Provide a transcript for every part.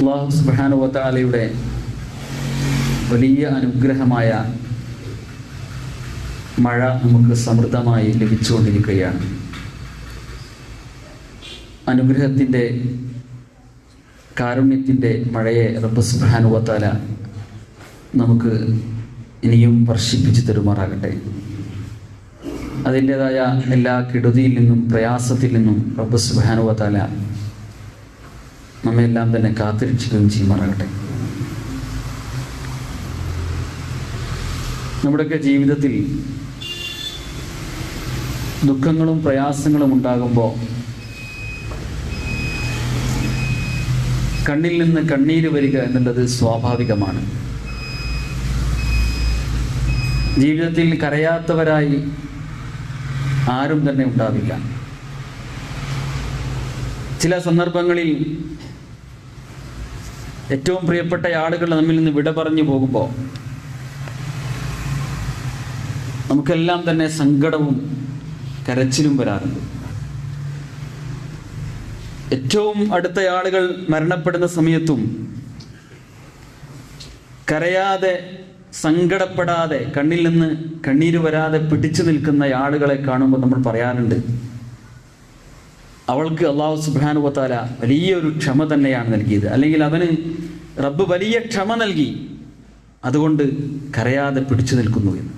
അള്ളാഹു സുബാനുവത്താലയുടെ വലിയ അനുഗ്രഹമായ മഴ നമുക്ക് സമൃദ്ധമായി ലഭിച്ചുകൊണ്ടിരിക്കുകയാണ്. അനുഗ്രഹത്തിന്റെ കാരുണ്യത്തിന്റെ മഴയെ റബ്ബ് സുബാനുവത്താല നമുക്ക് ഇനിയും വർഷിപ്പിച്ചു തരുമാറാകട്ടെ. അതിന്റെതായ എല്ലാ കെടുതിയിൽ നിന്നും പ്രയാസത്തിൽ നിന്നും റബ്ബ് സുബാനുവത്താല നമ്മെല്ലാം തന്നെ കാത്തിരക്ഷിക്കുകയും ചെയ്യുമാറാകട്ടെ നമ്മുടെയൊക്കെ ജീവിതത്തിൽ ദുഃഖങ്ങളും പ്രയാസങ്ങളും ഉണ്ടാകുമ്പോൾ കണ്ണിൽ നിന്ന് കണ്ണീര് വരിക എന്നുള്ളത് സ്വാഭാവികമാണ്. ജീവിതത്തിൽ കരയാത്തവരായി ആരും തന്നെ ഉണ്ടാവില്ല. ചില സന്ദർഭങ്ങളിൽ ഏറ്റവും പ്രിയപ്പെട്ട ആളുകൾ നമ്മിൽ നിന്ന് വിട പറഞ്ഞു പോകുമ്പോൾ നമുക്കെല്ലാം തന്നെ സങ്കടവും കരച്ചിലും വരാറുണ്ട്. ഏറ്റവും അടുത്ത ആളുകൾ മരണപ്പെടുന്ന സമയത്തും കരയാതെ സങ്കടപ്പെടാതെ കണ്ണിൽ നിന്ന് കണ്ണീര് വരാതെ പിടിച്ചു നിൽക്കുന്ന ആളുകളെ കാണുമ്പോൾ നമ്മൾ പറയാറുണ്ട് അവൾക്ക് അള്ളാഹു സുബാനുവത്താല വലിയൊരു ക്ഷമ തന്നെയാണ് നൽകിയത്. അല്ലെങ്കിൽ അവന് റബ്ബ് വലിയ ക്ഷമ നൽകി. അതുകൊണ്ട് കരയാതെ പിടിച്ചു നിൽക്കുന്നു എന്ന്.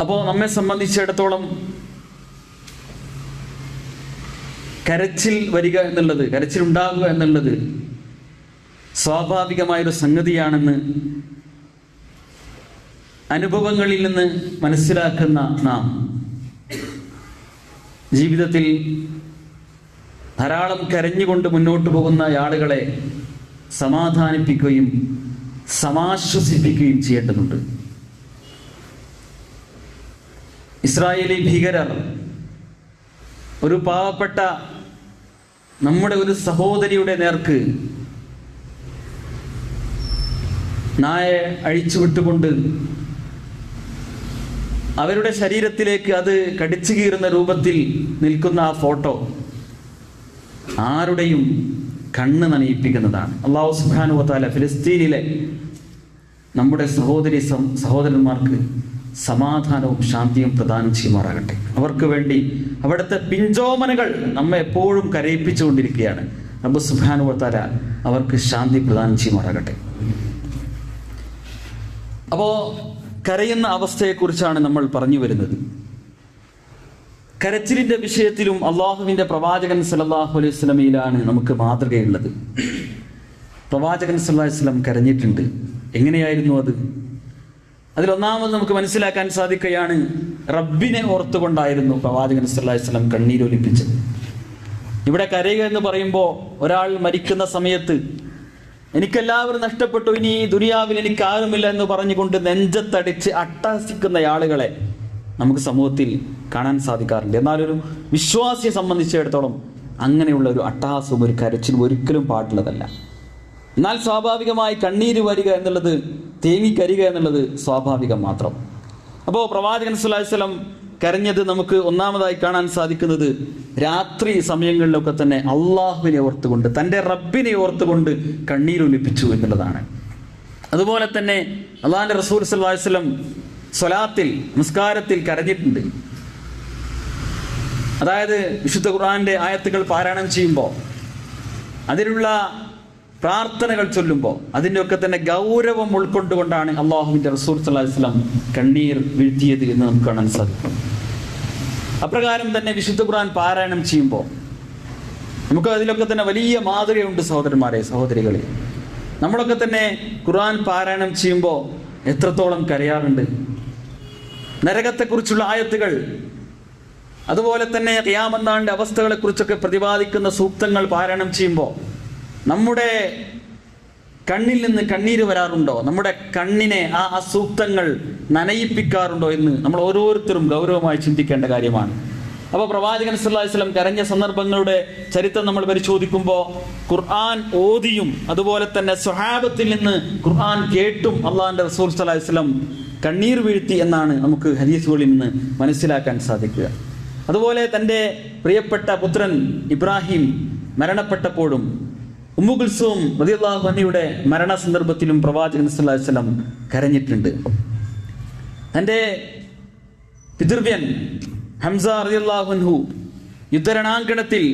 അപ്പോൾ നമ്മെ സംബന്ധിച്ചിടത്തോളം കരച്ചിൽ വരിക എന്നുള്ളത് കരച്ചിൽ ഉണ്ടാകുക എന്നുള്ളത് സ്വാഭാവികമായൊരു സംഗതിയാണെന്ന് അനുഭവങ്ങളിൽ നിന്ന് മനസ്സിലാക്കുന്ന നാം ജീവിതത്തിൽ ധാരാളം കരഞ്ഞുകൊണ്ട് മുന്നോട്ട് പോകുന്ന ആളുകളെ സമാധാനിപ്പിക്കുകയും സമാശ്വസിപ്പിക്കുകയും ചെയ്യേണ്ടതുണ്ട്. ഇസ്രായേലി ഭീകരർ ഒരു പാവപ്പെട്ട നമ്മുടെ ഒരു സഹോദരിയുടെ നേർക്ക് നായെ അഴിച്ചുവിട്ടുകൊണ്ട് അവരുടെ ശരീരത്തിലേക്ക് അത് കടിച്ചു കീറുന്ന രൂപത്തിൽ നിൽക്കുന്ന ആ ഫോട്ടോ ആരുടെയും കണ്ണ് നനയിപ്പിക്കുന്നതാണ്. അള്ളാഹു സുബാനുവത്താല ഫിലിസ്തീനിലെ നമ്മുടെ സഹോദരി സഹോദരന്മാർക്ക് സമാധാനവും ശാന്തിയും പ്രദാനം ചെയ്യുമാറാകട്ടെ. അവർക്ക് വേണ്ടി അവിടുത്തെ പിഞ്ചോമനകൾ നമ്മെ എപ്പോഴും കരയിപ്പിച്ചുകൊണ്ടിരിക്കുകയാണ്. റബ്ബ് സുബാനുവത്താല അവർക്ക് ശാന്തി പ്രദാനം ചെയ്യുമാറാകട്ടെ. അപ്പോൾ കരയുന്ന അവസ്ഥയെക്കുറിച്ചാണ് നമ്മൾ പറഞ്ഞു വരുന്നത്. കരച്ചിലിന്റെ വിഷയത്തിലും അള്ളാഹുവിന്റെ പ്രവാചകൻ സല്ലാഹു അലൈഹി സ്വലമയിലാണ് നമുക്ക് മാതൃകയുള്ളത്. പ്രവാചകൻ സല്ലാഹു വസ്ലം കരഞ്ഞിട്ടുണ്ട്. എങ്ങനെയായിരുന്നു അത്? അതിലൊന്നാമത് നമുക്ക് മനസ്സിലാക്കാൻ സാധിക്കുകയാണ് റബ്ബിനെ ഓർത്തുകൊണ്ടായിരുന്നു പ്രവാചകൻ സല്ലാഹു വസ്ലം കണ്ണീരൊലിപ്പിച്ചത്. ഇവിടെ കരയുക എന്ന് പറയുമ്പോൾ ഒരാൾ മരിക്കുന്ന സമയത്ത് എനിക്കെല്ലാവരും നഷ്ടപ്പെട്ടു. ഇനി ദുരിയാവിൽ എനിക്ക് ആരുമില്ല എന്ന് പറഞ്ഞുകൊണ്ട് നെഞ്ചത്തടിച്ച് അട്ടാസിക്കുന്ന ആളുകളെ നമുക്ക് സമൂഹത്തിൽ കാണാൻ സാധിക്കാറുണ്ട്. എന്നാലൊരു വിശ്വാസിയെ സംബന്ധിച്ചിടത്തോളം അങ്ങനെയുള്ള ഒരു അട്ടഹാസവും ഒരു കരച്ചിലും ഒരിക്കലും പാടുള്ളതല്ല. എന്നാൽ സ്വാഭാവികമായി കണ്ണീര് വരിക എന്നുള്ളത് തേങ്ങിക്കരിക എന്നുള്ളത് സ്വാഭാവികം മാത്രം. അപ്പോൾ പ്രവാചകൻ സുല്ലാസ്ലം കരഞ്ഞത് നമുക്ക് ഒന്നാമതായി കാണാൻ സാധിക്കുന്നത് രാത്രി സമയങ്ങളിലൊക്കെ തന്നെ അള്ളാഹുവിനെ ഓർത്തുകൊണ്ട് തന്റെ റബ്ബിനെ ഓർത്തുകൊണ്ട് കണ്ണീരൊലിപ്പിച്ചു എന്നുള്ളതാണ്. അതുപോലെ തന്നെ അള്ളാഹിന്റെ റസൂൽ സല്ലാഹു വസ്ലം സ്വലാത്തിൽ നമസ്കാരത്തിൽ കരഞ്ഞിട്ടുണ്ട്. അതായത് വിശുദ്ധ ഖുർആന്റെ ആയത്തുകൾ പാരായണം ചെയ്യുമ്പോൾ അതിലുള്ള പ്രാർത്ഥനകൾ ചൊല്ലുമ്പോൾ അതിന്റെയൊക്കെ തന്നെ ഗൗരവം ഉൾക്കൊണ്ടുകൊണ്ടാണ് അള്ളാഹുവിന്റെ റസൂർ സല്ലാസ്ലം കണ്ണീർ വീഴ്ത്തിയത് എന്ന് നമുക്ക് കാണാൻ സാധിക്കും. അപ്രകാരം തന്നെ വിശുദ്ധ ഖുർആൻ പാരായണം ചെയ്യുമ്പോൾ നമുക്ക് അതിലൊക്കെ തന്നെ വലിയ മാതൃകയുണ്ട് സഹോദരന്മാരെ സഹോദരികളെ. നമ്മളൊക്കെ തന്നെ ഖുർആൻ പാരായണം ചെയ്യുമ്പോൾ എത്രത്തോളം കരയാറുണ്ട്. നരകത്തെക്കുറിച്ചുള്ള ആയത്തുകൾ അതുപോലെ തന്നെ ഖിയാമന്നാണ്ട് അവസ്ഥകളെക്കുറിച്ചൊക്കെ പ്രതിപാദിക്കുന്ന സൂക്തങ്ങൾ പാരായണം ചെയ്യുമ്പോൾ നമ്മുടെ കണ്ണിൽ നിന്ന് കണ്ണീര് വരാറുണ്ടോ? നമ്മുടെ കണ്ണിനെ ആ അസൂക്തങ്ങൾ നനയിപ്പിക്കാറുണ്ടോ എന്ന് നമ്മൾ ഓരോരുത്തരും ഗൗരവമായി ചിന്തിക്കേണ്ട കാര്യമാണ്. അപ്പോൾ പ്രവാചകൻ സല്ലാസ്ലം കരഞ്ഞ സന്ദർഭങ്ങളുടെ ചരിത്രം നമ്മൾ പരിശോധിക്കുമ്പോൾ ഖുർആൻ ഓതിയും അതുപോലെ തന്നെ സ്വഹാബത്തിൽ നിന്ന് ഖുർആൻ കേട്ടും അള്ളാഹിന്റെ റസൂൽ സല്ലാസ്ലം കണ്ണീർ വീഴ്ത്തി എന്നാണ് നമുക്ക് ഹദീസുകളിൽ നിന്ന് മനസ്സിലാക്കാൻ സാധിക്കുക. അതുപോലെ തന്റെ പ്രിയപ്പെട്ട പുത്രൻ ഇബ്രാഹിം മരണപ്പെട്ടപ്പോഴും ഉമ്മുകുൽസും റളിയല്ലാഹു അൻഹയുടെ മരണ സന്ദർഭത്തിലും പ്രവാചകൻ വസല്ലം കരഞ്ഞിട്ടുണ്ട്. തന്റെ പിതൃവ്യൻ ഹംസ റളിയല്ലാഹു യുദ്ധരണാങ്കണത്തിൽ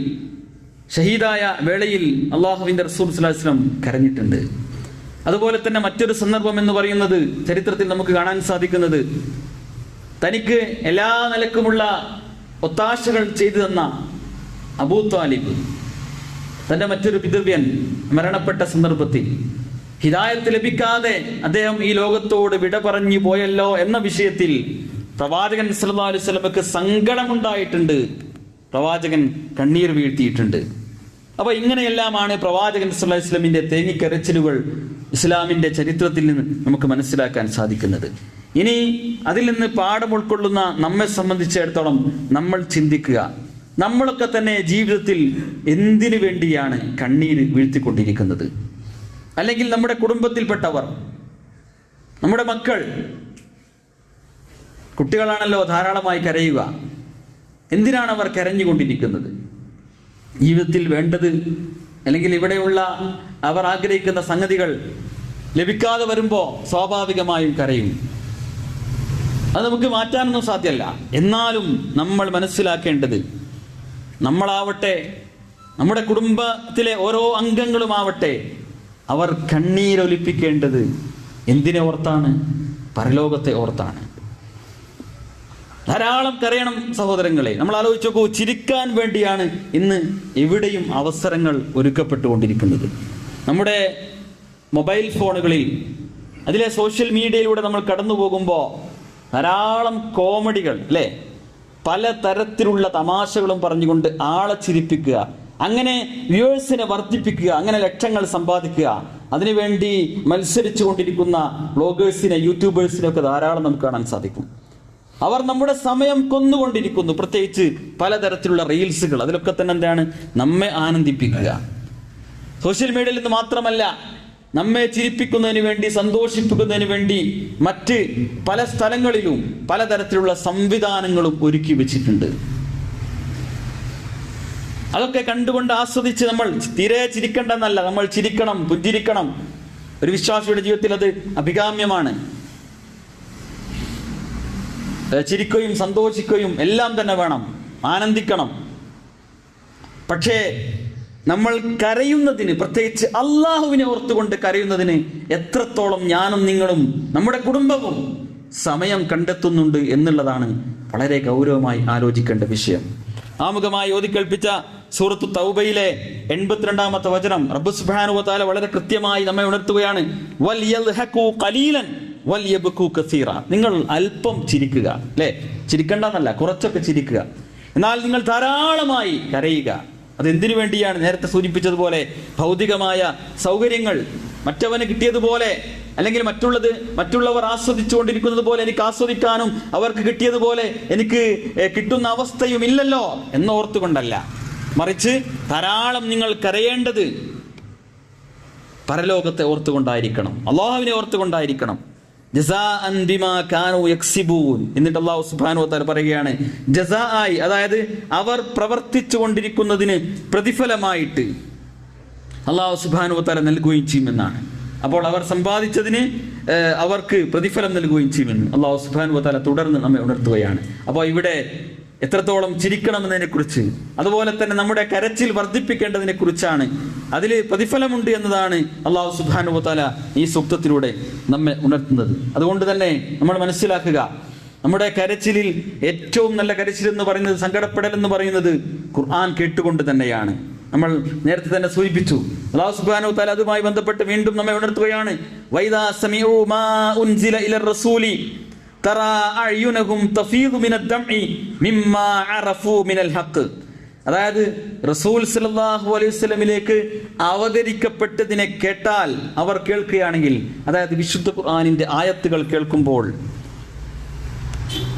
ഷഹീദായ വേളയിൽ അള്ളാഹുവിന്റെ റസൂൽ വസല്ലം കരഞ്ഞിട്ടുണ്ട്. അതുപോലെ തന്നെ മറ്റൊരു സന്ദർഭം എന്ന് പറയുന്നത് ചരിത്രത്തിൽ നമുക്ക് കാണാൻ സാധിക്കുന്നത് തനിക്ക് എല്ലാ നിലക്കുമുള്ള ഒത്താശകൾ ചെയ്തു തന്ന അബൂ താലിബ്. തന്റെ മറ്റൊരു പിതൃവ്യൻ മരണപ്പെട്ട സന്ദർഭത്തിൽ ഹിദായത്ത് ലഭിക്കാതെ അദ്ദേഹം ഈ ലോകത്തോട് വിട പറഞ്ഞു പോയല്ലോ എന്ന വിഷയത്തിൽ പ്രവാചകൻ സല്ലല്ലാഹു അലൈഹി വസല്ലമക്ക് സങ്കടമുണ്ടായിട്ടുണ്ട്. പ്രവാചകൻ കണ്ണീർ വീഴ്ത്തിയിട്ടുണ്ട്. അപ്പൊ ഇങ്ങനെയെല്ലാമാണ് പ്രവാചകൻ സല്ലല്ലാഹു അലൈഹി വസല്ലമിന്റെ തേങ്ങിക്കരച്ചിലുകൾ ഇസ്ലാമിന്റെ ചരിത്രത്തിൽ നിന്ന് നമുക്ക് മനസ്സിലാക്കാൻ സാധിക്കുന്നത്. ഇനി അതിൽ നിന്ന് പാഠം ഉൾക്കൊള്ളുന്ന നമ്മെ സംബന്ധിച്ചിടത്തോളം നമ്മൾ ചിന്തിക്കുക. നമ്മളൊക്കെ തന്നെ ജീവിതത്തിൽ എന്തിനു വേണ്ടിയാണ് കണ്ണീര് വീഴ്ത്തിക്കൊണ്ടിരിക്കുന്നത്? അല്ലെങ്കിൽ നമ്മുടെ കുടുംബത്തിൽപ്പെട്ടവർ നമ്മുടെ മക്കൾ കുട്ടികളാണല്ലോ ധാരാളമായി കരയുക. എന്തിനാണ് അവർ കരഞ്ഞുകൊണ്ടിരിക്കുന്നത്? ജീവിതത്തിൽ വേണ്ടത് അല്ലെങ്കിൽ ഇവിടെയുള്ള അവർ ആഗ്രഹിക്കുന്ന സംഗതികൾ ലഭിക്കാതെ വരുമ്പോൾ സ്വാഭാവികമായും കരയും. അത് നമുക്ക് മാറ്റാനൊന്നും സാധ്യമല്ല. എന്നാലും നമ്മൾ മനസ്സിലാക്കേണ്ടത് നമ്മളാവട്ടെ നമ്മുടെ കുടുംബത്തിലെ ഓരോ അംഗങ്ങളുമാവട്ടെ അവർ കണ്ണീരൊലിപ്പിക്കേണ്ടത് എന്തിനെ ഓർത്താണ്? പരലോകത്തെ ഓർത്താണ്. ധാരാളം കരയണം സഹോദരങ്ങളെ നമ്മൾ ആലോചിച്ച് നോക്കൂ ചിരിക്കാൻ വേണ്ടിയാണ് ഇന്ന് എവിടെയും അവസരങ്ങൾ ഒരുക്കപ്പെട്ടുകൊണ്ടിരിക്കുന്നത്. നമ്മുടെ മൊബൈൽ ഫോണുകളിൽ അതിലെ സോഷ്യൽ മീഡിയയിലൂടെ നമ്മൾ കടന്നു പോകുമ്പോൾ ധാരാളം കോമഡികൾ അല്ലേ? പല തരത്തിലുള്ള തമാശകളും പറഞ്ഞുകൊണ്ട് ആളെ ചിരിപ്പിക്കുക അങ്ങനെ വ്യൂവേഴ്സിനെ വർദ്ധിപ്പിക്കുക അങ്ങനെ ലക്ഷങ്ങൾ സമ്പാദിക്കുക. അതിനുവേണ്ടി മത്സരിച്ചു കൊണ്ടിരിക്കുന്ന ബ്ലോഗേഴ്സിനെ യൂട്യൂബേഴ്സിനെ ഒക്കെ ധാരാളം നമുക്ക് കാണാൻ സാധിക്കും. അവർ നമ്മുടെ സമയം കൊന്നുകൊണ്ടിരിക്കുന്നു. പ്രത്യേകിച്ച് പലതരത്തിലുള്ള റീൽസുകൾ. അതിലൊക്കെ തന്നെ എന്താണ്? നമ്മെ ആനന്ദിപ്പിക്കുക. സോഷ്യൽ മീഡിയയിൽ നിന്ന് മാത്രമല്ല നമ്മെ ചിരിപ്പിക്കുന്നതിന് വേണ്ടി സന്തോഷിപ്പിക്കുന്നതിന് വേണ്ടി മറ്റ് പല സ്ഥലങ്ങളിലും പലതരത്തിലുള്ള സംവിധാനങ്ങളും ഒരുക്കി വെച്ചിട്ടുണ്ട്. അതൊക്കെ കണ്ടുകൊണ്ട് ആസ്വദിച്ച് നമ്മൾ തീരെ ചിരിക്കേണ്ടെന്നല്ല നമ്മൾ ചിരിക്കണം പുഞ്ചിരിക്കണം. ഒരു വിശ്വാസിയുടെ ജീവിതത്തിൽ അത് അഭികാമ്യമാണ്. ചിരിക്കുകയും സന്തോഷിക്കുകയും എല്ലാം തന്നെ വേണം ആനന്ദിക്കണം. പക്ഷേ നമ്മൾ കരയുന്നതിന് പ്രത്യേകിച്ച് അള്ളാഹുവിനെ ഓർത്തുകൊണ്ട് കരയുന്നതിന് എത്രത്തോളം ഞാനും നിങ്ങളും നമ്മുടെ കുടുംബവും സമയം കണ്ടെത്തുന്നുണ്ട് എന്നുള്ളതാണ് വളരെ ഗൗരവമായി ആലോചിക്കേണ്ട വിഷയം. ആമുഖമായി ഓതിക്കൽപ്പിച്ച സൂറത്തു തൗബയിലെ എൺപത്തിരണ്ടാമത്തെ വചനം റബ്ബു വ വളരെ കൃത്യമായി നമ്മെ ഉണർത്തുകയാണ്. കസീറ. നിങ്ങൾ അല്പം ചിരിക്കുക അല്ലേ? ചിരിക്കണ്ടെന്നല്ല കുറച്ചൊക്കെ ചിരിക്കുക. എന്നാൽ നിങ്ങൾ ധാരാളമായി കരയുക. അതെന്തിനു വേണ്ടിയാണ് നേരത്തെ സൂചിപ്പിച്ചതുപോലെ ഭൗതികമായ സൗകര്യങ്ങൾ മറ്റവന് കിട്ടിയതുപോലെ അല്ലെങ്കിൽ മറ്റുള്ളത് മറ്റുള്ളവർ ആസ്വദിച്ചുകൊണ്ടിരിക്കുന്നത് പോലെ എനിക്ക് ആസ്വദിക്കാനും അവർക്ക് കിട്ടിയതുപോലെ എനിക്ക് കിട്ടുന്ന അവസ്ഥയും ഇല്ലല്ലോ എന്നോർത്തുകൊണ്ടല്ല. മറിച്ച് ധാരാളം നിങ്ങൾ കരയേണ്ടത് പരലോകത്തെ ഓർത്തുകൊണ്ടായിരിക്കണം. അള്ളാഹുവിനെ ഓർത്തുകൊണ്ടായിരിക്കണം. എന്നിട്ട് അള്ളാഹു സുബാനു വതആല പറയുകയാണ് ജസാ ആയി അതായത് അവർ പ്രവർത്തിച്ചു കൊണ്ടിരിക്കുന്നതിന് പ്രതിഫലമായിട്ട് അള്ളാഹു സുബാനു വതആല നൽകുകയും ചെയ്യുമെന്നാണ്. അപ്പോൾ അവർ സമ്പാദിച്ചതിന് അവർക്ക് പ്രതിഫലം നൽകുകയും ചെയ്യുമെന്ന് അള്ളാഹു സുബാനു താല തുടർന്ന് നമ്മെ ഉണർത്തുകയാണ്. അപ്പോൾ ഇവിടെ എത്രത്തോളം ചിരിക്കണമെന്നതിനെ കുറിച്ച് അതുപോലെ തന്നെ നമ്മുടെ കരച്ചിൽ വർദ്ധിപ്പിക്കേണ്ടതിനെ കുറിച്ചാണ് അതിൽ പ്രതിഫലമുണ്ട് എന്നതാണ് അള്ളാഹു സുബ്ഹാനഹു വതആല ഈ സൂക്തത്തിലൂടെ നമ്മെ ഉണർത്തുന്നത്. അതുകൊണ്ട് തന്നെ നമ്മൾ മനസ്സിലാക്കുക നമ്മുടെ കരച്ചിലിൽ ഏറ്റവും നല്ല കരച്ചിൽ എന്ന് പറയുന്നത് സങ്കടപ്പെടൽ എന്ന് പറയുന്നത് ഖുർആൻ കേട്ടുകൊണ്ട് തന്നെയാണ്. നമ്മൾ നേരത്തെ തന്നെ സൂചിപ്പിച്ചു അള്ളാഹു സുബാനു താല അതുമായി ബന്ധപ്പെട്ട് വീണ്ടും നമ്മെ ഉണർത്തുകയാണ്. വൈദാ മാ ഉൻസില റസൂലി അതായത് റസൂൽ സല്ലല്ലാഹു അലൈഹി അവതരിക്കപ്പെട്ടതിനെ കേട്ടാൽ അവർ കേൾക്കുകയാണെങ്കിൽ അതായത് വിശുദ്ധ ഖുർആാനിന്റെ ആയത്തുകൾ കേൾക്കുമ്പോൾ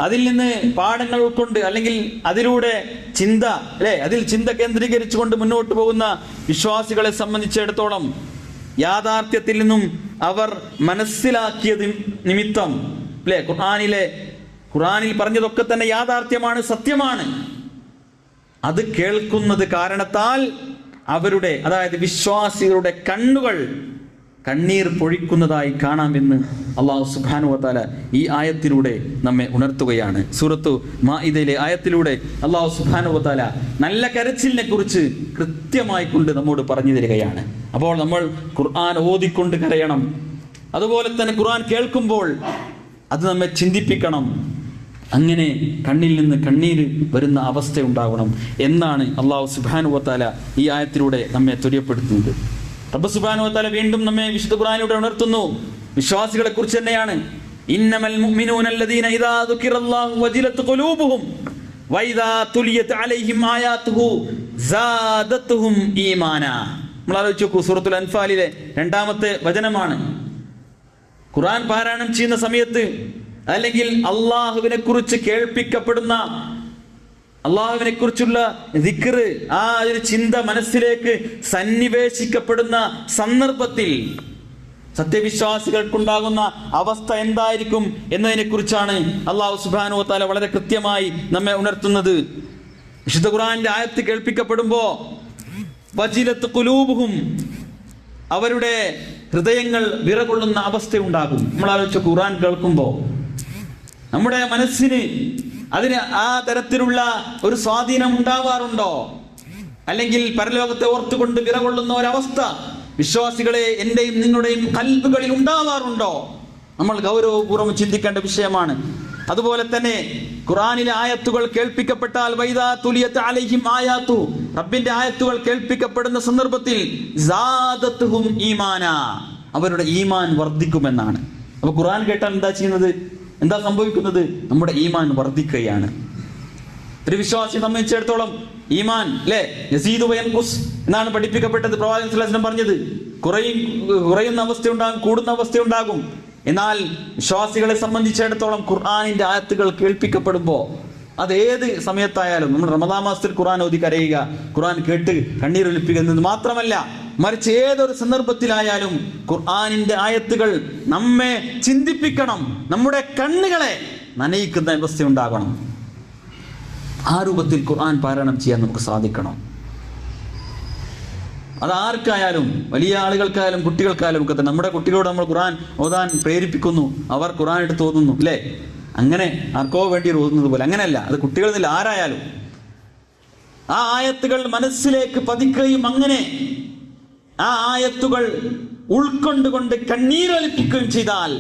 അതിൽ നിന്ന് പാഠങ്ങൾ ഉൾക്കൊണ്ട് അല്ലെങ്കിൽ അതിലൂടെ ചിന്ത അല്ലെ? അതിൽ ചിന്ത കേന്ദ്രീകരിച്ചുകൊണ്ട് മുന്നോട്ട് പോകുന്ന വിശ്വാസികളെ സംബന്ധിച്ചിടത്തോളം യാഥാർത്ഥ്യത്തിൽ നിന്നും അവർ മനസ്സിലാക്കിയത് നിമിത്തം അല്ലെ ഖുർആാനിലെ ഖുർആാനിൽ പറഞ്ഞതൊക്കെ തന്നെ യാഥാർത്ഥ്യമാണ് സത്യമാണ്. അത് കേൾക്കുന്നത് കാരണത്താൽ അവരുടെ അതായത് വിശ്വാസികളുടെ കണ്ണുകൾ കണ്ണീർ പൊഴിക്കുന്നതായി കാണാമെന്ന് അള്ളാഹു സുബാനു വത്താല ഈ ആയത്തിലൂടെ നമ്മെ ഉണർത്തുകയാണ്. സൂറത്തു മാഇദയിലെ ആയത്തിലൂടെ അള്ളാഹു സുബാനു വത്താല നല്ല കരച്ചിലിനെ കുറിച്ച് കൃത്യമായി കൊണ്ട് നമ്മോട് പറഞ്ഞു തരികയാണ്. അപ്പോൾ നമ്മൾ ഖുർആൻ ഓതിക്കൊണ്ട് കരയണം. അതുപോലെ തന്നെ ഖുർആൻ കേൾക്കുമ്പോൾ അത് നമ്മെ ചിന്തിപ്പിക്കണം. അങ്ങനെ കണ്ണിൽ നിന്ന് കണ്ണീര് വരുന്ന അവസ്ഥ ഉണ്ടാകണം എന്നാണ് അള്ളാഹു സുബാനുവത്താല ഈ ആയത്തിലൂടെ നമ്മെ ത്വര്യപ്പെടുത്തുന്നത് റബ്ബ് സുബാനുവത്താല വീണ്ടും നമ്മെ വിശുദ്ധ ഖുറാനിലൂടെ ഉണർത്തുന്നു. വിശ്വാസികളെ കുറിച്ച് തന്നെയാണ്. ഇന്നമൽ നമ്മൾ ആലോചിച്ചു സൂറത്തുൽ അൻഫാലിലെ രണ്ടാമത്തെ വചനമാണ്. ഖുർആൻ പാരായണം ചെയ്യുന്ന സമയത്ത് അല്ലെങ്കിൽ അള്ളാഹുവിനെ കുറിച്ച് കേൾപ്പിക്കപ്പെടുന്ന അള്ളാഹുവിനെ കുറിച്ചുള്ള ദിക്റ് ആ ഒരു ചിന്ത മനസ്സിലേക്ക് സന്നിവേശിക്കപ്പെടുന്ന സന്ദർഭത്തിൽ സത്യവിശ്വാസികൾക്കുണ്ടാകുന്ന അവസ്ഥ എന്തായിരിക്കും എന്നതിനെ കുറിച്ചാണ് അള്ളാഹു സുബാനു താല വളരെ കൃത്യമായി നമ്മെ ഉണർത്തുന്നത്. വിശുദ്ധ ഖുറാന്റെ ആയത്ത് കേൾപ്പിക്കപ്പെടുമ്പോ വജിലത്ത് കുലൂബുഹും അവരുടെ ഹൃദയങ്ങൾ വിറകൊള്ളുന്ന അവസ്ഥയുണ്ടാകും. നമ്മൾ ആലോചിച്ച ഖുറാൻ കേൾക്കുമ്പോൾ നമ്മുടെ മനസ്സിന് അതിന് ആ തരത്തിലുള്ള ഒരു സ്വാധീനം ഉണ്ടാവാറുണ്ടോ? അല്ലെങ്കിൽ പരലോകത്തെ ഓർത്തുകൊണ്ട് വിറകൊള്ളുന്ന ഒരവസ്ഥ വിശ്വാസികളെ എന്റെയും നിങ്ങളുടെയും കൽബുകളിൽ ഉണ്ടാവാറുണ്ടോ? നമ്മൾ ഗൗരവപൂർവം ചിന്തിക്കേണ്ട വിഷയമാണ്. അതുപോലെ തന്നെ ഖുറാനിലെ ആയത്തുകൾ കേൾപ്പിക്കപ്പെട്ടാൽ വൈദാ തുലിയത്ത് അലൈഹിം ആയാത്തു. റബ്ബിന്റെ ആയത്തുകൾ കേൾപ്പിക്കപ്പെടുന്ന സന്ദർഭത്തിൽ സാദത്തുഹും അവരുടെ ഈമാൻ വർദ്ധിക്കുമെന്നാണ്. അപ്പൊ ഖുറാൻ കേട്ടാൽ എന്താ ചെയ്യുന്നത്? എന്താ സംഭവിക്കുന്നത്? നമ്മുടെ ഈമാൻ വർദ്ധിക്കുകയാണ്. ഒരു വിശ്വാസിയെ സംബന്ധിച്ചിടത്തോളം ഈമാൻ അല്ലെ യസീദ് എന്നാണ് പഠിപ്പിക്കപ്പെട്ടത് പ്രവാചകൻ പറഞ്ഞത്. കുറയും കുറയുന്ന അവസ്ഥയുണ്ടാകും കൂടുന്ന അവസ്ഥ ഉണ്ടാകും എന്നാൽ വിശ്വാസികളെ സംബന്ധിച്ചിടത്തോളം ഖുർആാനിന്റെ ആയത്തുകൾ കേൾപ്പിക്കപ്പെടുമ്പോൾ അത് ഏത് സമയത്തായാലും നമ്മൾ റമദാ മാസത്തിൽ ഖുർആൻ ഓതി കരയുക ഖുർആൻ കേട്ട് കണ്ണീരൊലിപ്പിക്കുക എന്നത് മാത്രമല്ല മറിച്ച് ഏതൊരു സന്ദർഭത്തിലായാലും ഖുർആാനിന്റെ ആയത്തുകൾ നമ്മെ ചിന്തിപ്പിക്കണം നമ്മുടെ കണ്ണുകളെ നനയിക്കുന്ന അവസ്ഥ ഉണ്ടാകണം ആ രൂപത്തിൽ ഖുർആൻ പാരായണം ചെയ്യാൻ നമുക്ക് സാധിക്കണം. അത് ആർക്കായാലും വലിയ ആളുകൾക്കായാലും കുട്ടികൾക്കായാലും ഒക്കെ തന്നെ നമ്മുടെ കുട്ടികളോട് നമ്മൾ ഖുറാൻ ഓതാൻ പ്രേരിപ്പിക്കുന്നു അവർ ഖുറാൻ എടുത്ത് ഓതുന്നു അല്ലേ? അങ്ങനെ ആർക്കോ വേണ്ടി ഓതുന്നത് പോലെ. അങ്ങനെയല്ല അത് കുട്ടികളിൽ ആരായാലും. ആ ആയത്തുകൾ മനസ്സിലേക്ക് പതിക്കുകയും അങ്ങനെ ആ ആയത്തുകൾ ഉൾക്കൊണ്ടുകൊണ്ട് കണ്ണീരൊലിപ്പിക്കുകയും ചെയ്താൽ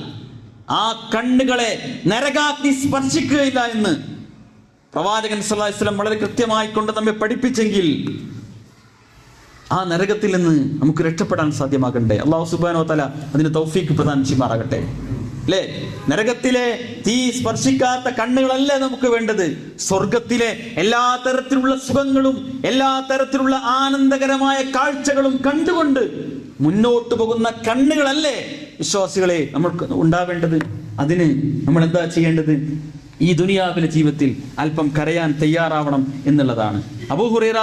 ആ കണ്ണുകളെ നരകാഗ്നി സ്പർശിക്കുകയില്ല എന്ന് പ്രവാചകൻ വസല്ലം വളരെ കൃത്യമായി കൊണ്ട് നമ്മെ പഠിപ്പിച്ചെങ്കിൽ ആ നരകത്തിൽ നിന്ന് നമുക്ക് രക്ഷപ്പെടാൻ സാധ്യമാകണ്ടേ അള്ളാഹു സുബാനോ തല അതിന് തൗഫീക്ക് പ്രധാനം ചെയ്യുമാറാകട്ടെ അല്ലേ നരകത്തിലെ തീ സ്പർശിക്കാത്ത കണ്ണുകളല്ലേ നമുക്ക് വേണ്ടത്? സ്വർഗത്തിലെ എല്ലാ തരത്തിലുള്ള സുഖങ്ങളും എല്ലാ തരത്തിലുള്ള ആനന്ദകരമായ കാഴ്ചകളും കണ്ടുകൊണ്ട് മുന്നോട്ട് പോകുന്ന കണ്ണുകളല്ലേ? വിശ്വാസികളെ നമ്മൾക്ക് ഉണ്ടാവേണ്ടത്? അതിന് നമ്മൾ എന്താ ചെയ്യേണ്ടത്? ഈ ദുനിയാവിലെ ജീവിതത്തിൽ അല്പം കരയാൻ തയ്യാറാവണം എന്നുള്ളതാണ്. അബൂഹുറൈറ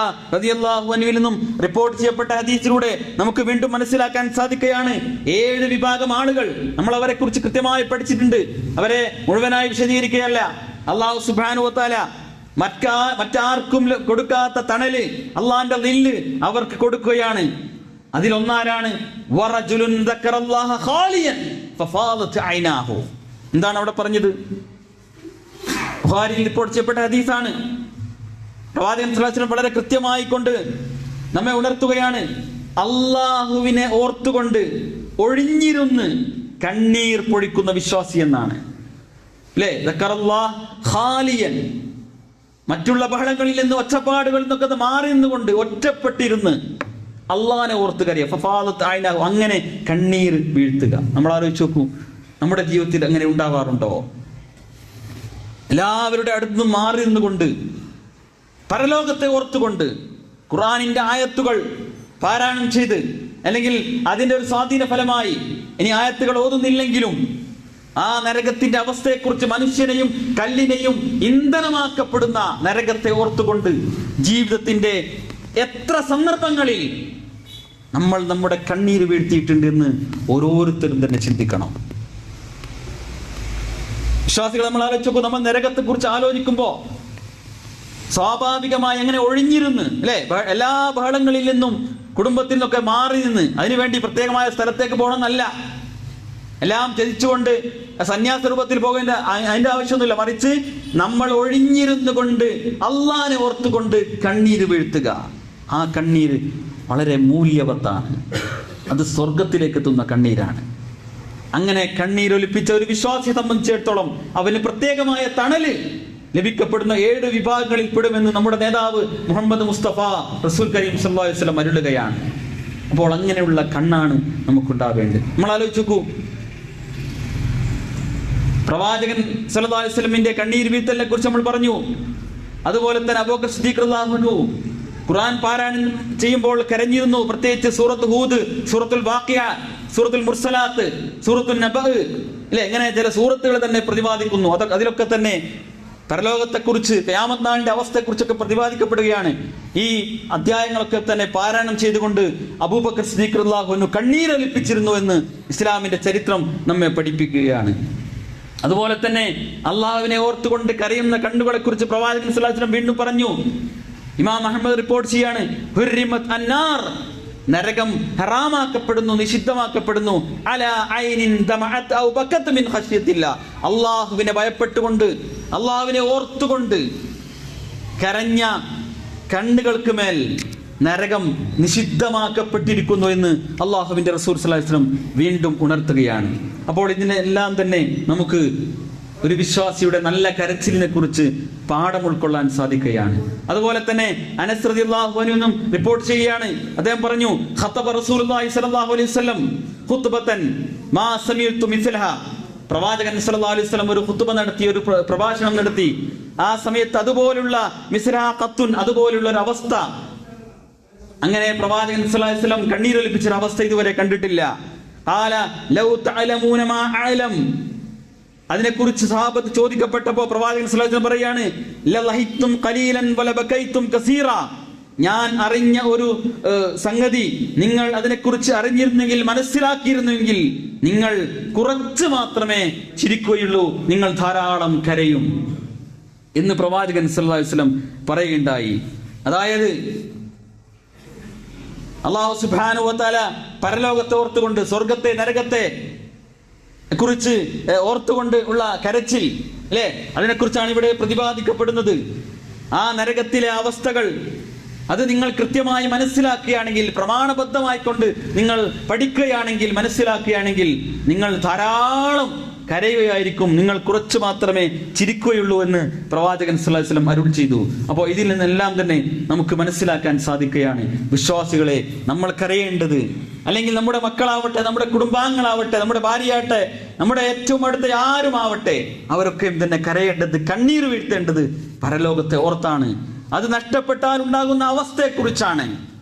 നിന്നും റിപ്പോർട്ട് ചെയ്യപ്പെട്ട ഹദീസിലൂടെ നമുക്ക് വീണ്ടും മനസ്സിലാക്കാൻ സാധിക്കുകയാണ്. ഏഴ് വിഭാഗം ആളുകൾ നമ്മൾ അവരെ കുറിച്ച് കൃത്യമായി പഠിച്ചിട്ടുണ്ട്. അവരെ മുഴുവനായി വിശദീകരിക്കുകയല്ല. അള്ളാഹു സുബ്ഹാനഹു വതആല മറ്റാ മറ്റാർക്കും കൊടുക്കാത്ത തണൽ അള്ളാന്റെ നെല്ല് അവർക്ക് കൊടുക്കുകയാണ്. അതിലൊന്നാരാണ്? എന്താണ് അവിടെ പറഞ്ഞത്? ബുഹാരിയിൽ റിപ്പോർട്ട് ചെയ്യപ്പെട്ട ഹദീസാണ്. പ്രവാചകൻ സ്വലാസ്ലം വളരെ കൃത്യമായി കൊണ്ട് നമ്മെ ഉണർത്തുകയാണ്. അള്ളാഹുവിനെ ഓർത്തുകൊണ്ട് ഒഴിഞ്ഞിരുന്ന് കണ്ണീർ പൊഴിക്കുന്ന വിശ്വാസി എന്നാണ്. അല്ലേ ഖാലിയൻ. മറ്റുള്ള ബഹളങ്ങളിൽ നിന്ന് ഒച്ചപ്പാടുകളിൽ നിന്നൊക്കെ മാറി നിന്നുകൊണ്ട് ഒറ്റപ്പെട്ടിരുന്ന് അള്ളഹാനെ ഓർത്ത് കരയ ഫഫാദത്ത് ആയിനാകും അങ്ങനെ കണ്ണീർ വീഴ്ത്തുക. നമ്മൾ ആലോചിച്ച് നോക്കൂ. നമ്മുടെ ജീവിതത്തിൽ അങ്ങനെ ഉണ്ടാവാറുണ്ടോ? എല്ലാവരുടെ അടുത്തുനിന്ന് മാറി നിന്നുകൊണ്ട് പരലോകത്തെ ഓർത്തുകൊണ്ട് ഖുറാനിന്റെ ആയത്തുകൾ പാരായണം ചെയ്ത് അല്ലെങ്കിൽ അതിന്റെ ഒരു സ്വാധീന ഫലമായി ഇനി ആയത്തുകൾ ഓതുന്നില്ലെങ്കിലും ആ നരകത്തിന്റെ അവസ്ഥയെക്കുറിച്ച് മനുഷ്യനെയും കല്ലിനെയും ഇന്ധനമാക്കപ്പെടുന്ന നരകത്തെ ഓർത്തുകൊണ്ട് ജീവിതത്തിന്റെ എത്ര സന്ദർഭങ്ങളിൽ നമ്മൾ നമ്മുടെ കണ്ണീര് വീഴ്ത്തിയിട്ടുണ്ട് എന്ന് ഓരോരുത്തരും തന്നെ ചിന്തിക്കണം. വിശ്വാസികൾ നമ്മൾ ആലോചിച്ചപ്പോൾ നമ്മൾ നരകത്തെ കുറിച്ച് ആലോചിക്കുമ്പോ സ്വാഭാവികമായി അങ്ങനെ ഒഴിഞ്ഞിരുന്ന് അല്ലെ? എല്ലാ ബഹളങ്ങളിൽ നിന്നും കുടുംബത്തിൽ നിന്നൊക്കെ മാറി നിന്ന് അതിനുവേണ്ടി പ്രത്യേകമായ സ്ഥലത്തേക്ക് പോകണമെന്നല്ല. എല്ലാം ചതിച്ചുകൊണ്ട് സന്യാസ രൂപത്തിൽ പോകേണ്ട അതിന്റെ ആവശ്യമൊന്നുമില്ല. മറിച്ച് നമ്മൾ ഒഴിഞ്ഞിരുന്നു കൊണ്ട് അള്ളാനെ ഓർത്തുകൊണ്ട് കണ്ണീര് വീഴ്ത്തുക. ആ കണ്ണീര് വളരെ മൂല്യവത്താണ്. അത് സ്വർഗത്തിലേക്ക് എത്തുന്ന കണ്ണീരാണ്. അങ്ങനെ കണ്ണീരൊലിപ്പിച്ച ഒരു വിശ്വാസിയെ സംബന്ധിച്ചിടത്തോളം അവന് പ്രത്യേകമായ തണൽ ലഭിക്കപ്പെടുന്ന ഏഴ് വിഭാഗങ്ങളിൽ പെടുമെന്ന് നമ്മുടെ നേതാവ് മുഹമ്മദ് മുസ്തഫ റസൂൽ കരീം സല്ലല്ലാഹു അലൈഹി വസല്ലം അരുളുകയാണ്. അപ്പോൾ അങ്ങനെയുള്ള കണ്ണാണ് നമുക്കുണ്ടാവേണ്ടത്. നമ്മൾ ആലോചിച്ചു പ്രവാചകൻ സല്ലല്ലാഹു അലൈഹി കണ്ണീർ വീത്തലിനെ കുറിച്ച് നമ്മൾ പറഞ്ഞു. അതുപോലെ തന്നെ അബൂബക്കർ സിദ്ദീഖ് റളിയല്ലാഹു ഖുർആൻ പാരായണം ചെയ്യുമ്പോൾ കരഞ്ഞിരുന്നു. പ്രത്യേകിച്ച് സൂറത്ത് ഹൂദ് സൂറത്തുൽ വാഖിയ സൂറത്തുൽ മുർസലാത്ത് സൂറത്തുൽ നബ അല്ലെ ഇങ്ങനെ ചില സൂറത്തുകൾ തന്നെ പ്രതിപാദിക്കുന്നു. അതൊക്കെ അതിലൊക്കെ തന്നെ പരലോകത്തെക്കുറിച്ച് കയാമത്ത് നാളിന്റെ അവസ്ഥയെക്കുറിച്ചൊക്കെ പ്രതിപാദിക്കപ്പെടുകയാണ്. ഈ അധ്യായങ്ങളൊക്കെ തന്നെ പാരായണം ചെയ്തുകൊണ്ട് അബൂബക്കർ റളിയല്ലാഹു അൻഹു കണ്ണീരൊലിപ്പിച്ചിരുന്നു എന്ന് ഇസ്ലാമിന്റെ ചരിത്രം നമ്മെ പഠിപ്പിക്കുകയാണ്. അതുപോലെ തന്നെ അള്ളാഹുവിനെ ഓർത്തുകൊണ്ട് കരയുന്ന കണ്ണുകളെ കുറിച്ച് പ്രവാചകൻ വീണ്ടും പറഞ്ഞു. ഇമാം അഹമ്മദ് റിപ്പോർട്ട് ചെയ്യാണ് നരകം ഹറാമാക്കപ്പെടുന്നു നിഷിദ്ധമാക്കപ്പെടുന്നു. അല ഐനിൻ മിൻ അള്ളാഹുവിനെ ഭയപ്പെട്ടുകൊണ്ട് അള്ളാഹുവിനെ ഓർത്തുകൊണ്ട് കരഞ്ഞ കണ്ണുകൾക്ക് മേൽ നരകം നിഷിദ്ധമാക്കപ്പെട്ടിരിക്കുന്നു എന്ന് സ്വല്ലല്ലാഹു അലൈഹി വസല്ലം വീണ്ടും ഉണർത്തുകയാണ്. അപ്പോൾ ഇതിനെല്ലാം തന്നെ നമുക്ക് ഒരു വിശ്വാസിയുടെ നല്ല കരച്ചിലിനെ കുറിച്ച് പാഠം ഉൾക്കൊള്ളാൻ സാധിക്കുകയാണ്. അതുപോലെ തന്നെ അനസ് റളിയല്ലാഹു അൻഹു റിപ്പോർട്ട് ചെയ്യുകയാണ്. അദ്ദേഹം പറഞ്ഞു ഖത്തബ റസൂലുള്ളാഹി അലൈഹി വസല്ലം മാ മിസ്ലഹ. പ്രവാചകൻ സല്ലല്ലാഹു അലൈഹി വസല്ലം ഒരു ഖുത്ബ നടത്തി ഒരു പ്രഭാഷണം നടത്തി. ആ സമയത്ത് അതുപോലുള്ള മിസ്ലാ ഖത്തുൻ അതുപോലുള്ള ഒരു അവസ്ഥ. അങ്ങനെ പ്രവാചകൻ സല്ലല്ലാഹു അലൈഹി വസല്ലം കണ്ണീരൊലിപ്പിച്ച ഒരു അവസ്ഥ ഇതുവരെ കണ്ടിട്ടില്ല. ലൗ തഅലമൂന മാ അതിനെക്കുറിച്ച് സഹാബത്ത് ചോദിക്കപ്പെട്ടപ്പോൾ പ്രവാചകൻ വസല്ലം പറയാണ് ലലഹിത്തും ഖലീലൻ വലബകൈത്തും കസീറ. ഞാൻ അറിഞ്ഞ ഒരു സംഗതി നിങ്ങൾ അതിനെക്കുറിച്ച് അറിഞ്ഞിരുന്നെങ്കിൽ മനസ്സിലാക്കിയിരുന്നെങ്കിൽ നിങ്ങൾ കുറച്ച് മാത്രമേ ചിരിക്കുകയുള്ളൂ നിങ്ങൾ ധാരാളം കരയും എന്ന് പ്രവാചകൻ വസല്ലം പറയുകയുണ്ടായി. അതായത് അള്ളാഹു സുബ്ഹാനഹു വതആല പരലോകത്തെ ഓർത്തുകൊണ്ട് സ്വർഗത്തെ നരകത്തെ കുറിച്ച് ഓർത്തുകൊണ്ട് ഉള്ള കരച്ചിൽ അല്ലേ? അതിനെക്കുറിച്ചാണ് ഇവിടെ പ്രതിപാദിക്കപ്പെടുന്നത്. ആ നരകത്തിലെ അവസ്ഥകൾ അത് നിങ്ങൾ കൃത്യമായി മനസ്സിലാക്കുകയാണെങ്കിൽ പ്രമാണബദ്ധമായിക്കൊണ്ട് നിങ്ങൾ പഠിക്കുകയാണെങ്കിൽ മനസ്സിലാക്കുകയാണെങ്കിൽ നിങ്ങൾ ധാരാളം കരയുകയായിരിക്കും. നിങ്ങൾ കുറച്ച് മാത്രമേ ചിരിക്കുകയുള്ളൂ എന്ന് പ്രവാചകൻ വസല്ലം അരുൾ ചെയ്തു. അപ്പോൾ ഇതിൽ നിന്നെല്ലാം തന്നെ നമുക്ക് മനസ്സിലാക്കാൻ സാധിക്കുകയാണ്. വിശ്വാസികളെ നമ്മൾ കരയേണ്ടത് അല്ലെങ്കിൽ നമ്മുടെ മക്കളാവട്ടെ നമ്മുടെ കുടുംബാംഗങ്ങളാവട്ടെ നമ്മുടെ ഭാര്യയാവട്ടെ നമ്മുടെ ഏറ്റവും അടുത്ത ആരുമാവട്ടെ അവരൊക്കെയും തന്നെ കരയേണ്ടത് കണ്ണീർ വീഴ്ത്തേണ്ടത് പരലോകത്തെ ഓർത്താണ്. അത് നഷ്ടപ്പെട്ടാൽ ഉണ്ടാകുന്ന അവസ്ഥയെക്കുറിച്ചാണ്.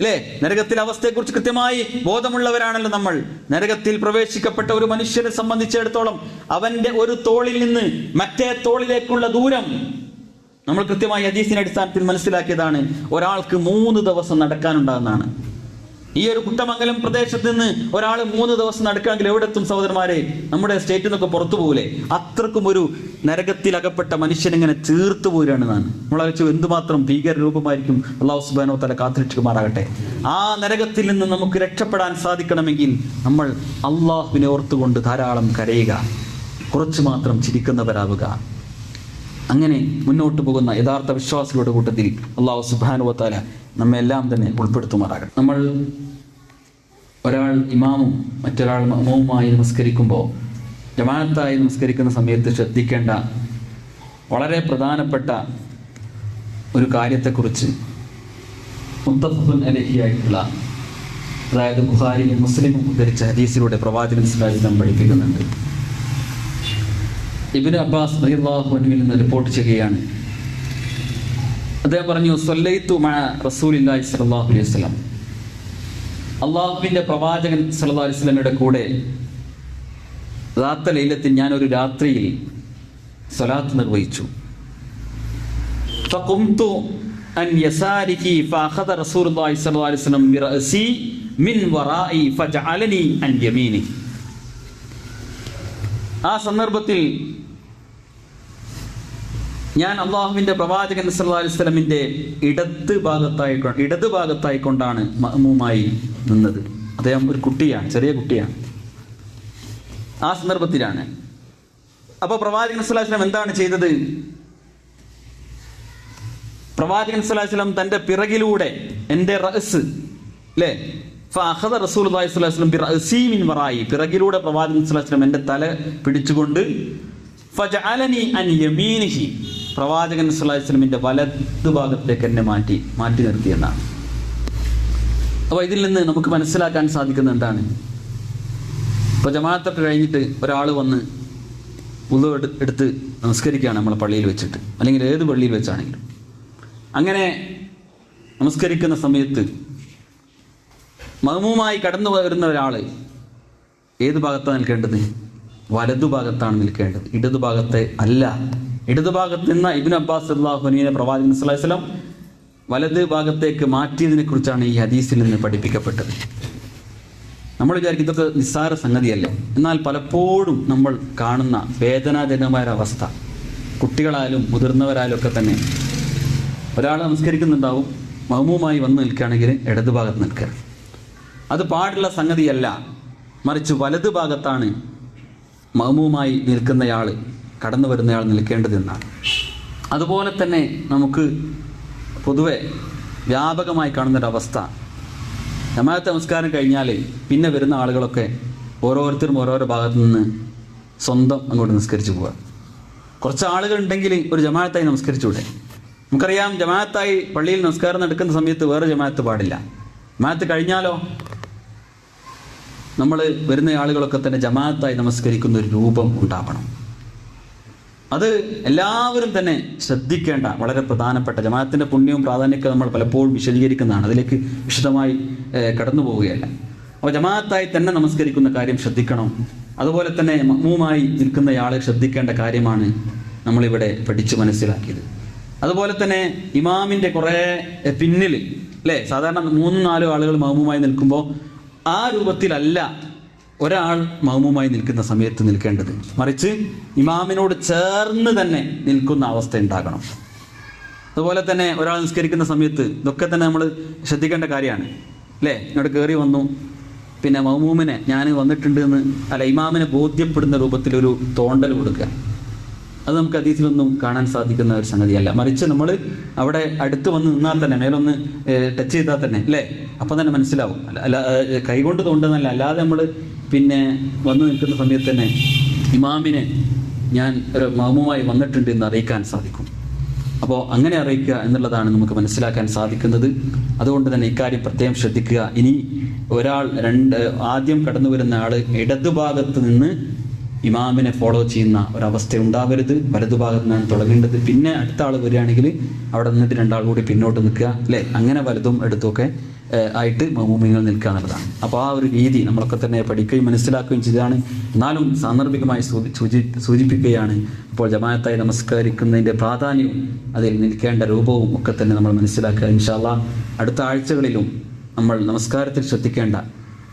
അല്ലേ നരകത്തിലെ അവസ്ഥയെക്കുറിച്ച് കൃത്യമായി ബോധമുള്ളവരാണല്ലോ നമ്മൾ. നരകത്തിൽ പ്രവേശിക്കപ്പെട്ട ഒരു മനുഷ്യനെ സംബന്ധിച്ചിടത്തോളം അവന്റെ ഒരു തോളിൽ നിന്ന് മറ്റേ തോളിലേക്കുള്ള ദൂരം നമ്മൾ കൃത്യമായി ഹദീസിന്റെ അടിസ്ഥാനത്തിൽ മനസ്സിലാക്കിയതാണ്. ഒരാൾക്ക് മൂന്ന് ദിവസം നടക്കാനുണ്ടാകുന്നതാണ്. ഈ ഒരു കുട്ടമംഗലം പ്രദേശത്ത് നിന്ന് ഒരാൾ മൂന്ന് ദിവസം നടക്കുകയാണെങ്കിൽ എവിടെ എത്തും സഹോദരന്മാരെ? നമ്മുടെ സ്റ്റേറ്റിൽ നിന്നൊക്കെ പുറത്തു പോകൂലേ? അത്രക്കും ഒരു ഇങ്ങനെ തീർത്തു പോരാണ് നാൻ നമ്മളെ ആലോചിച്ചു എന്തുമാത്രം ഭീകര രൂപമായിരിക്കും അള്ളാഹു സുബാനോ തല കാത്തിരക്ഷിക്കുമാറാകട്ടെ ആ നരകത്തിൽ നിന്ന് നമുക്ക് രക്ഷപ്പെടാൻ സാധിക്കണമെങ്കിൽ നമ്മൾ അള്ളാഹുവിനെ ഓർത്തുകൊണ്ട് ധാരാളം കരയുക. കുറച്ചു മാത്രം ചിരിക്കുന്നവരാവുക. അങ്ങനെ മുന്നോട്ട് പോകുന്ന യഥാർത്ഥ വിശ്വാസികളുടെ കൂട്ടത്തിൽ അള്ളാഹു സുബാനുവത്താല നമ്മെ എല്ലാം തന്നെ ഉൾപ്പെടുത്തുമാറാകണം നമ്മൾ ഒരാൾ ഇമാമും മറ്റൊരാൾ മമവുമായി നമസ്കരിക്കുമ്പോൾ ജമാനത്തായി നമസ്കരിക്കുന്ന സമയത്ത് ശ്രദ്ധിക്കേണ്ട വളരെ പ്രധാനപ്പെട്ട ഒരു കാര്യത്തെക്കുറിച്ച് മുത്തഫുൻ അലഹിയായിട്ടുള്ള അതായത് ബുഖാരിയും മുസ്ലിമും ഉദ്ധരിച്ച ഹദീസിലൂടെ പ്രവാചകൻ സ്വലാം പഠിപ്പിക്കുന്നുണ്ട്. ഇബിന് അബ്ബാസ് അൻഹുവിൽ നിന്ന് റിപ്പോർട്ട് ചെയ്യുകയാണ് അദ്ദേഹം പറഞ്ഞു അള്ളാഹുവിന്റെ അലൈഹി പ്രവാചകൻ സല്ലാ അലൈഹി സ്വലമയുടെ കൂടെ റാത്തലയിലെത്തി ഞാൻ ഒരു രാത്രിയിൽ സ്വലാത്ത് നിർവഹിച്ചു. അൻ റസൂലുള്ളാഹി സ്വല്ലല്ലാഹു അലൈഹി വസല്ലം മിൻ വറാഇ അൻ ആ സന്ദർഭത്തിൽ ഞാൻ അള്ളാഹുവിന്റെ പ്രവാചകൻ സല്ലല്ലാഹു അലൈഹി വസല്ലമിന്റെ ഇടത് ഭാഗത്തായി ഇടത് ഭാഗത്തായിക്കൊണ്ടാണ് മഹ്മൂമായി നിന്നത്. അദ്ദേഹം ഒരു കുട്ടിയാണ് ചെറിയ കുട്ടിയാണ്. ആ സന്ദർഭത്തിലാണ്. അപ്പോൾ പ്രവാചകൻ വസല്ലം എന്താണ് ചെയ്തത്? പ്രവാചകൻ വസല്ലം തന്റെ പിറകിലൂടെ എന്റെ റഹസ് അല്ലേ മിൻ വറായി. പിറകിലൂടെ പ്രവാചകൻ വസല്ലം എന്റെ തല പിടിച്ചുകൊണ്ട് യമീനിഹി. പ്രവാചകൻ വസല്ലമിന്റെ വലതു ഭാഗത്തേക്ക് എന്നെ മാറ്റി മാറ്റി നിർത്തി എന്നാണ്. അപ്പോൾ ഇതിൽ നിന്ന് നമുക്ക് മനസ്സിലാക്കാൻ സാധിക്കുന്ന എന്താണ്? ഇപ്പോൾ ജമാഅത്തൊക്കെ കഴിഞ്ഞിട്ട് ഒരാൾ വന്ന് ഉള്ളു എടുത്ത് നമസ്കരിക്കുകയാണ് നമ്മളെ പള്ളിയിൽ വെച്ചിട്ട്. അല്ലെങ്കിൽ ഏത് പള്ളിയിൽ വെച്ചാണെങ്കിലും. അങ്ങനെ നമസ്കരിക്കുന്ന സമയത്ത് മഹമൂമായി കടന്നു വരുന്ന ഒരാൾ ഏത് ഭാഗത്താണ് നിൽക്കേണ്ടത്? വലതു ഭാഗത്താണ് നിൽക്കേണ്ടത്. ഇടതു ഭാഗത്തെ അല്ല. ഇടതു നിന്ന് ഇബിൻ അബ്ബാസ് അള്ളാഹുനീനെ പ്രവാചകൻ വസല്ലം വലത് ഭാഗത്തേക്ക് മാറ്റിയതിനെ കുറിച്ചാണ് ഈ ഹദീസിൽ നിന്ന് പഠിപ്പിക്കപ്പെട്ടത്. നമ്മൾ വിചാരിക്കും ഇതൊക്കെ നിസ്സാര സംഗതിയല്ല. എന്നാൽ പലപ്പോഴും നമ്മൾ കാണുന്ന വേദനാജനകമായ അവസ്ഥ കുട്ടികളായാലും മുതിർന്നവരായാലും ഒക്കെ തന്നെ ഒരാൾ നമസ്കരിക്കുന്നുണ്ടാവും മൗമുമായി വന്ന് നിൽക്കുകയാണെങ്കിൽ ഇടതു ഭാഗത്ത് നിൽക്കുക. അത് പാടുള്ള സംഗതിയല്ല. മറിച്ച് വലതു ഭാഗത്താണ് മൗമുമായി നിൽക്കുന്നയാൾ കടന്നു വരുന്നയാൾ നിൽക്കേണ്ടതെന്നാണ് അതുപോലെ തന്നെ നമുക്ക് പൊതുവെ വ്യാപകമായി കാണുന്നൊരവസ്ഥ. ജമാഅത്ത് നമസ്കാരം കഴിഞ്ഞാൽ പിന്നെ വരുന്ന ആളുകളൊക്കെ ഓരോരുത്തരും ഓരോരോ ഭാഗത്തു നിന്ന് സ്വന്തം അങ്ങോട്ട് നിസ്കരിച്ചു പോവുക. കുറച്ച് ആളുകൾ ഉണ്ടെങ്കിൽ ഒരു ജമാഅത്തായി നമസ്കരിച്ചൂടെ. നമുക്കറിയാം ജമാഅത്തായി പള്ളിയിൽ നമസ്കാരം നടക്കുന്ന സമയത്ത് വേറെ ജമാഅത്ത് പാടില്ല. ജമാഅത്ത് കഴിഞ്ഞാലോ? നമ്മൾ വരുന്ന ആളുകളൊക്കെ തന്നെ ജമാഅത്തായി നമസ്കരിക്കുന്ന ഒരു രൂപം ഉണ്ടാവണം. അത് എല്ലാവരും തന്നെ ശ്രദ്ധിക്കേണ്ട വളരെ പ്രധാനപ്പെട്ട ജമാഅത്തിന്റെ പുണ്യവും പ്രാധാന്യമൊക്കെ നമ്മൾ പലപ്പോഴും വിശദീകരിക്കുന്നതാണ്. അതിലേക്ക് വിശദമായി കടന്നു പോവുകയല്ല. അപ്പോൾ ജമാഅത്തായി തന്നെ നമസ്കരിക്കുന്ന കാര്യം ശ്രദ്ധിക്കണം. അതുപോലെ തന്നെ മഹ്മൂമായി നിൽക്കുന്നയാളെ ശ്രദ്ധിക്കേണ്ട കാര്യമാണ് നമ്മളിവിടെ പഠിച്ചു മനസ്സിലാക്കിയത്. അതുപോലെ തന്നെ ഇമാമിന്റെ കുറേ പിന്നിൽ അല്ലേ? സാധാരണ മൂന്നും നാലും ആളുകൾ മഹ്മൂമായി നിൽക്കുമ്പോൾ ആ രൂപത്തിലല്ല ഒരാൾ മൗമുമായി നിൽക്കുന്ന സമയത്ത് നിൽക്കേണ്ടത് മറിച്ച് ഇമാമിനോട് ചേർന്ന് തന്നെ നിൽക്കുന്ന അവസ്ഥ ഉണ്ടാകണം. അതുപോലെ തന്നെ ഒരാൾ നിസ്കരിക്കുന്ന സമയത്ത് ഇതൊക്കെ തന്നെ നമ്മൾ ശ്രദ്ധിക്കേണ്ട കാര്യമാണ്. അല്ലേ? ഇങ്ങോട്ട് കയറി വന്നു. പിന്നെ മൗമൂമിനെ ഞാൻ വന്നിട്ടുണ്ട് എന്ന് അല്ല ഇമാമിനെ ബോധ്യപ്പെടുന്ന രൂപത്തിലൊരു തോണ്ടൽ കൊടുക്കുക. അത് നമുക്ക് അതീതിയിലൊന്നും കാണാൻ സാധിക്കുന്ന ഒരു സംഗതിയല്ല. മറിച്ച് നമ്മൾ അവിടെ അടുത്ത് വന്ന് നിന്നാൽ തന്നെ മേലൊന്ന് ടച്ച് ചെയ്താൽ തന്നെ അല്ലേ? അപ്പം തന്നെ മനസ്സിലാവും. അല്ല കൈകൊണ്ട് തോണ്ടെന്നല്ല അല്ലാതെ നമ്മൾ പിന്നെ വന്ന് നിൽക്കുന്ന സമയത്ത് തന്നെ ഇമാമിനെ ഞാൻ ഒരു മാമുമായി വന്നിട്ടുണ്ട് എന്ന് അറിയിക്കാൻ സാധിക്കും. അപ്പോൾ അങ്ങനെ അറിയിക്കുക എന്നുള്ളതാണ് നമുക്ക് മനസ്സിലാക്കാൻ സാധിക്കുന്നത്. അതുകൊണ്ട് തന്നെ ഇക്കാര്യം പ്രത്യേകം ശ്രദ്ധിക്കുക. ഇനി ഒരാൾ രണ്ട് ആദ്യം കടന്നു വരുന്ന ആൾ ഇടതുഭാഗത്ത് നിന്ന് ഇമാമിനെ ഫോളോ ചെയ്യുന്ന ഒരവസ്ഥ ഉണ്ടാവരുത് വലതുഭാഗത്ത് നിന്നാണ് തുടങ്ങേണ്ടത്. പിന്നെ അടുത്ത ആൾ വരികയാണെങ്കിൽ അവിടെ നിന്നിട്ട് രണ്ടാൾ കൂടി പിന്നോട്ട് നിൽക്കുക അല്ലേ? അങ്ങനെ വലതും എടുത്തുമൊക്കെ ആയിട്ട് മൂമിങ്ങൾ നിൽക്കുക എന്നുള്ളതാണ്. അപ്പോൾ ആ ഒരു രീതി നമ്മളൊക്കെ തന്നെ പഠിക്കുകയും മനസ്സിലാക്കുകയും ചെയ്തതാണ്. എന്നാലും സാന്ദർഭികമായി സൂചി- സൂചിപ്പിക്കുകയാണ്. അപ്പോൾ ജമാഅത്തായി നമസ്കരിക്കുന്നതിന്റെ പ്രാധാന്യവും അതിൽ നിൽക്കേണ്ട രൂപവും ഒക്കെ തന്നെ നമ്മൾ മനസ്സിലാക്കുക. ഇൻഷാല്ല അടുത്ത ആഴ്ചകളിലും നമ്മൾ നമസ്കാരത്തിൽ ശ്രദ്ധിക്കേണ്ട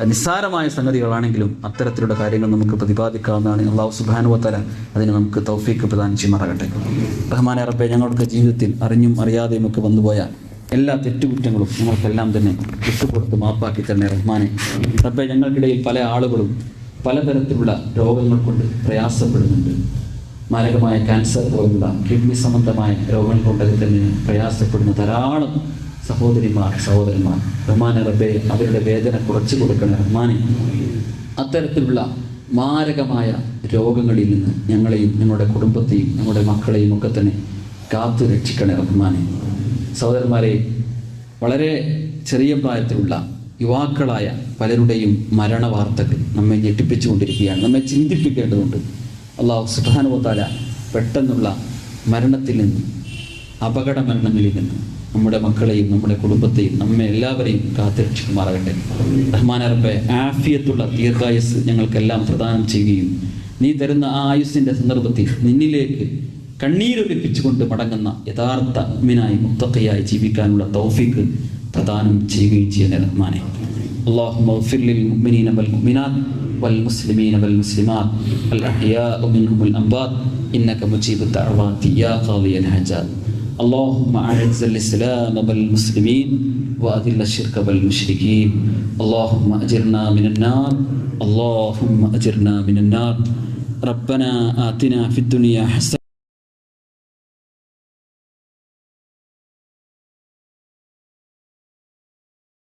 നിസ്സാരമായ സംഗതികളാണെങ്കിലും അത്തരത്തിലുള്ള കാര്യങ്ങൾ നമുക്ക് പ്രതിപാദിക്കാവുന്നതാണ്. അള്ളാഹു സുബാനുവത്തല അതിന് നമുക്ക് തൗഫീക്ക് പ്രദാനം ചെയ്യുമാറാകട്ടെ. റഹ്മാനെ റബ്ബെ ഞങ്ങളുടെ ജീവിതത്തിൽ അറിഞ്ഞും അറിയാതെയും ഒക്കെ വന്നുപോയ എല്ലാ തെറ്റുകുറ്റങ്ങളും ഞങ്ങൾക്കെല്ലാം തന്നെ വിട്ടുകൊടുത്ത് മാപ്പാക്കി തന്നെ റഹ്മാനെ. റബ്ബെ ഞങ്ങൾക്കിടയിൽ പല ആളുകളും പലതരത്തിലുള്ള രോഗങ്ങൾ കൊണ്ട് പ്രയാസപ്പെടുന്നുണ്ട്. മാരകമായ ക്യാൻസർ പോലുള്ള കിഡ്നി സംബന്ധമായ രോഗങ്ങൾ കൊണ്ടൊക്കെ തന്നെ പ്രയാസപ്പെടുന്ന. ധാരാളം സഹോദരിമാർ സഹോദരന്മാർ റഹ്മാൻ റബ്ബെ അവരുടെ വേദന കുറച്ചു കൊടുക്കണം റഹ്മാനെ. അത്തരത്തിലുള്ള മാരകമായ രോഗങ്ങളിൽ നിന്ന് ഞങ്ങളെയും ഞങ്ങളുടെ കുടുംബത്തെയും ഞങ്ങളുടെ മക്കളെയും ഒക്കെ തന്നെ കാത്തു രക്ഷിക്കണേ റഹ്മാനെ. സഹോദരന്മാരെ വളരെ ചെറിയ പ്രായത്തിലുള്ള യുവാക്കളായ പലരുടെയും മരണ വാർത്തകൾ നമ്മെ ഞെട്ടിപ്പിച്ചുകൊണ്ടിരിക്കുകയാണ്. നമ്മെ ചിന്തിപ്പിക്കേണ്ടതുണ്ട്. അള്ളാഹു സുബാനുവത്താല പെട്ടെന്നുള്ള മരണത്തിൽ നിന്ന് അപകട മരണങ്ങളിൽ നിന്ന് നമ്മുടെ മക്കളെയും നമ്മുടെ കുടുംബത്തെയും നമ്മെ എല്ലാവരെയും കാത്തുരക്ഷിക്കുമാറാകട്ടെ റഹ്മാൻ അറബെ ആഫിയത്തുള്ള ദീർഘായുസ് ഞങ്ങൾക്കെല്ലാം പ്രദാനം ചെയ്യുകയും നീ തരുന്ന ആ ആയുസ്സിൻ്റെ സന്ദർഭത്തിൽ നിന്നിലേക്ക് കണ്ണീരൊലിപ്പിച്ചുകൊണ്ട് മടങ്ങുന്ന യഥാർത്ഥ അമ്മിനായി മുത്തക്കയായി ജീവിക്കാനുള്ള തൗഫീക്ക് പ്രദാനം ചെയ്യുകയും ചെയ്യുന്ന റഹ്മാനെ اللهم اغفر للمؤمنين والمؤمنات والمسلمين والمسلمات الأحياء منهم الأموات إنك مجيب الدعوات يا قاضي الحاجات اللهم أعز الإسلام والمسلمين وأذل الشرك والمشركين اللهم أجرنا من النار. اللهم أجرنا من النار. ربنا آتنا في الدنيا حسنة